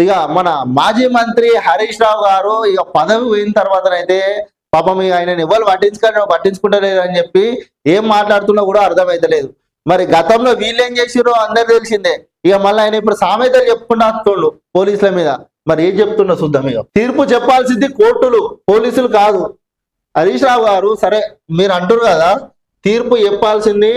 ఇక మన మాజీ మంత్రి హరీష్ రావు గారు ఇక పదవి పోయిన తర్వాతనైతే పాపం ఇక ఆయన ఎవరు పట్టించుకొని పట్టించుకుంటలేరు అని చెప్పి ఏం మాట్లాడుతున్నా కూడా అర్థమైతలేదు. మరి గతంలో వీళ్ళు ఏం చేసిరో అందరు తెలిసిందే. ఇక మళ్ళీ ఆయన ఇప్పుడు సామెతలు చెప్పుకుంటూ వస్తుండు పోలీసుల మీద. మరి ఏం చెప్తున్నా చూద్దాం ఇక. తీర్పు చెప్పాల్సింది కోర్టులు పోలీసులు కాదు. హరీష్ రావు గారు సరే మీరు అంటారు కదా తీర్పు చెప్పాల్సింది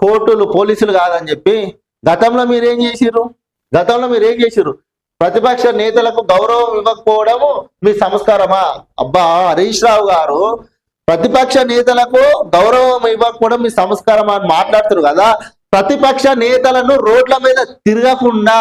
కోర్టులు పోలీసులు కాదని చెప్పి గతంలో మీరు ఏం చేసిర్రు? గతంలో మీరు ఏం చేసిర్రు? ప్రతిపక్ష నేతలకు గౌరవం ఇవ్వకపోవడము మీ సంస్కారమా? అబ్బా హరీష్ రావు గారు ప్రతిపక్ష నేతలకు గౌరవం ఇవ్వకపోవడం మీ సంస్కారమా అని మాట్లాడుతున్నారు కదా? ప్రతిపక్ష నేతలను రోడ్ల మీద తిరగకుండా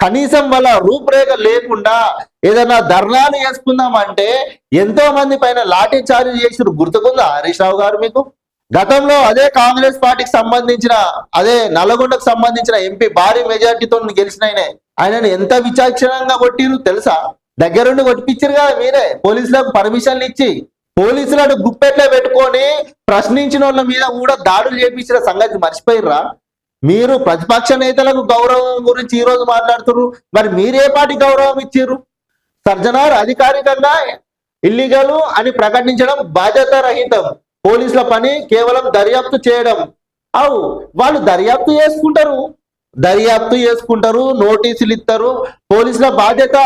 కనీసం వాళ్ళ రూపురేఖ లేకుండా ఏదైనా ధర్నాలు చేసుకుందామంటే ఎంతో మంది పైన లాఠీ చార్జ్ చేసిన గుర్తుకుందా హరీష్ రావు గారు మీకు? గతంలో అదే కాంగ్రెస్ పార్టీకి సంబంధించిన అదే నల్లగొండకు సంబంధించిన ఎంపీ భారీ మెజార్టీతో గెలిచిన ఆయనే. ఆయనను ఎంత విచక్షణంగా కొట్టిరు తెలుసా? దగ్గరుండి కొట్టిపించారు కదా మీరే. పోలీసులకు పర్మిషన్లు ఇచ్చి పోలీసులను గుప్పెట్లో పెట్టుకొని ప్రశ్నించిన వాళ్ళ మీద కూడా దాడులు చేపించిన సంగతి మర్చిపోయిర్రా? మీరు ప్రతిపక్ష నేతలకు గౌరవం గురించి ఈ రోజు మాట్లాడుతున్నారు మరి మీరే పాటి గౌరవం ఇచ్చిర్రు? సర్జనార్ అధికారికంగా ఇల్లీగల్ అని ప్రకటించడం బాధ్యత రహితం పోలీసుల పని కేవలం దర్యాప్తు చేయడం. అవు వాళ్ళు దర్యాప్తు చేసుకుంటారు. దర్యాప్తు చేసుకుంటారు నోటీసులు ఇస్తారు. పోలీసుల బాధ్యత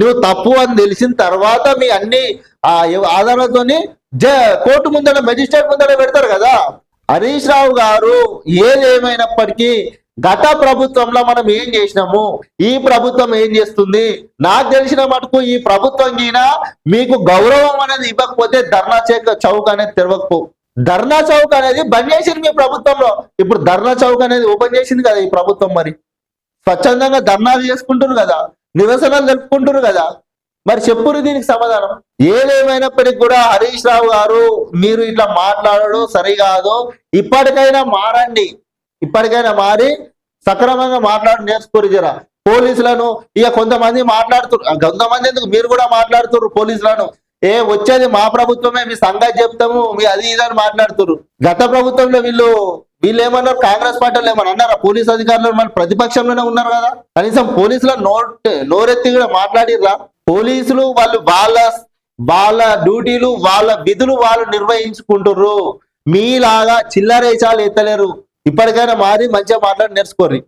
నువ్వు తప్పు అని తెలిసిన తర్వాత మీ అన్ని ఆ ఆధారాలతోని జ కోర్టు ముందర మెజిస్ట్రేట్ ముందర పెడతారు కదా. హరీష్ రావు గారు ఏదేమైనప్పటికీ గత ప్రభుత్వంలో మనం ఏం చేసినాము? ఈ ప్రభుత్వం ఏం చేస్తుంది? నాకు తెలిసిన మటుకు ఈ ప్రభుత్వం గిన మీకు గౌరవం అనేది ఇవ్వకపోతే ధర్నా చౌక్ చౌక్ అనేది తెరవకపో ధర్నా చౌక్ అనేది బంద్ చేసింది మీ ప్రభుత్వంలో. ఇప్పుడు ధర్నా చౌక్ అనేది ఓపెన్ చేసింది కదా ఈ ప్రభుత్వం మరి. స్వచ్ఛందంగా ధర్నాలు చేసుకుంటారు కదా. నిరసనలు జరుపుకుంటారు కదా. మరి చెప్పురు దీనికి సమాధానం. ఏదేమైనప్పటికీ కూడా హరీష్ రావు గారు మీరు ఇట్లా మాట్లాడడం సరికాదు ఇప్పటికైనా మారండి. ఇప్పటికైనా మారి సక్రమంగా మాట్లాడు నేర్చుకోరు జరా పోలీసులను ఇక కొంతమంది మాట్లాడుతున్నారు కొంతమంది ఎందుకు? మీరు కూడా మాట్లాడుతున్నారు పోలీసులను. ఏ వచ్చేది మా ప్రభుత్వమే మీ సంగతి చెప్తాము మీ అది ఇది అని మాట్లాడుతున్నారు గత ప్రభుత్వంలో వీళ్ళు వీళ్ళు ఏమన్నారు? కాంగ్రెస్ పార్టీలో ఏమన్నా అన్నారా? పోలీస్ అధికారులు మన ప్రతిపక్షంలోనే ఉన్నారు కదా? కనీసం పోలీసుల నోట్ నోరెత్తి కూడా మాట్లాడిర్రా? పోలీసులు వాళ్ళు వాళ్ళ వాళ్ళ డ్యూటీలు వాళ్ళ విధులు వాళ్ళు నిర్వహించుకుంటుర్రు. మీలాగా చిల్లరేచాలు ఎత్తలేరు. ఇప్పటికైనా మారి మంచిగా మాట్లాడి నేర్చుకోర్రి.